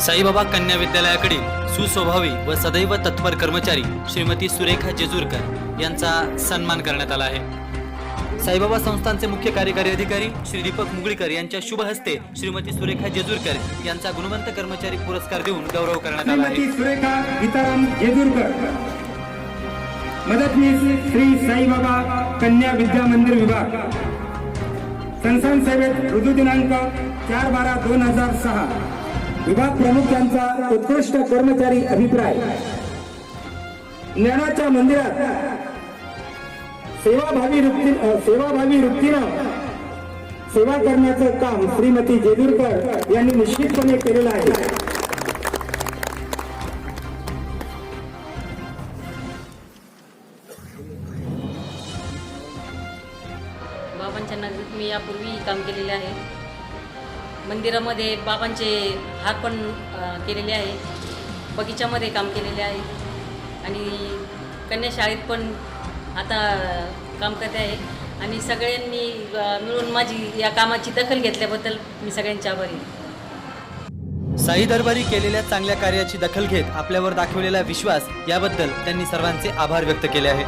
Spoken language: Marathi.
साईबाबा कन्या विद्यालयाकडील सुस्वभावी व सदैव तत्पर कर्मचारी श्रीमती सुरेखा जेजूरकर यांचा सन्मान करण्यात आला आहे. साईबाबा संस्थांचे मुख्य कार्यकारी अधिकारी श्री दीपक मुगळीकर यांच्या शुभ हस्ते श्रीमती सुरेखा जेजूरकर यांचा गुणवंत कर्मचारी पुरस्कार देऊन गौरव करण्यात आला आहे. सुरेखा गीताराम जेजूरकर. मदतनीस श्री साईबाबा कन्या विद्या मंदिर विभाग. संस्थान सेवेत ऋतू दिनांक चार बारा दोन हजार सहा. विभाग प्रमुख यांचा उत्कृष्ट कर्मचारी अभिप्राय. ज्ञानाच्या मंदिरात सेवाभावी वृत्ती सेवाभावी वृत्तीनं सेवा करण्याचं काम श्रीमती जेजुरकर यांनी निश्चितपणे केलेलं आहे. बाबांच्या नगरीत मी यापूर्वी काम केलेले आहे. मंदिरामध्ये बाबांचे हार पण केलेले आहे. बगीच्यामध्ये काम केलेले आहे. आणि कन्या शाळेत पण आता काम करते आहे. आणि सगळ्यांनी मिळून माझी या कामाची दखल घेतल्याबद्दल मी सगळ्यांच्या आभारी साई दरबारी केलेल्या चांगल्या कार्याची दखल घेत आपल्यावर दाखवलेला विश्वास याबद्दल त्यांनी सर्वांचे आभार व्यक्त केले आहे.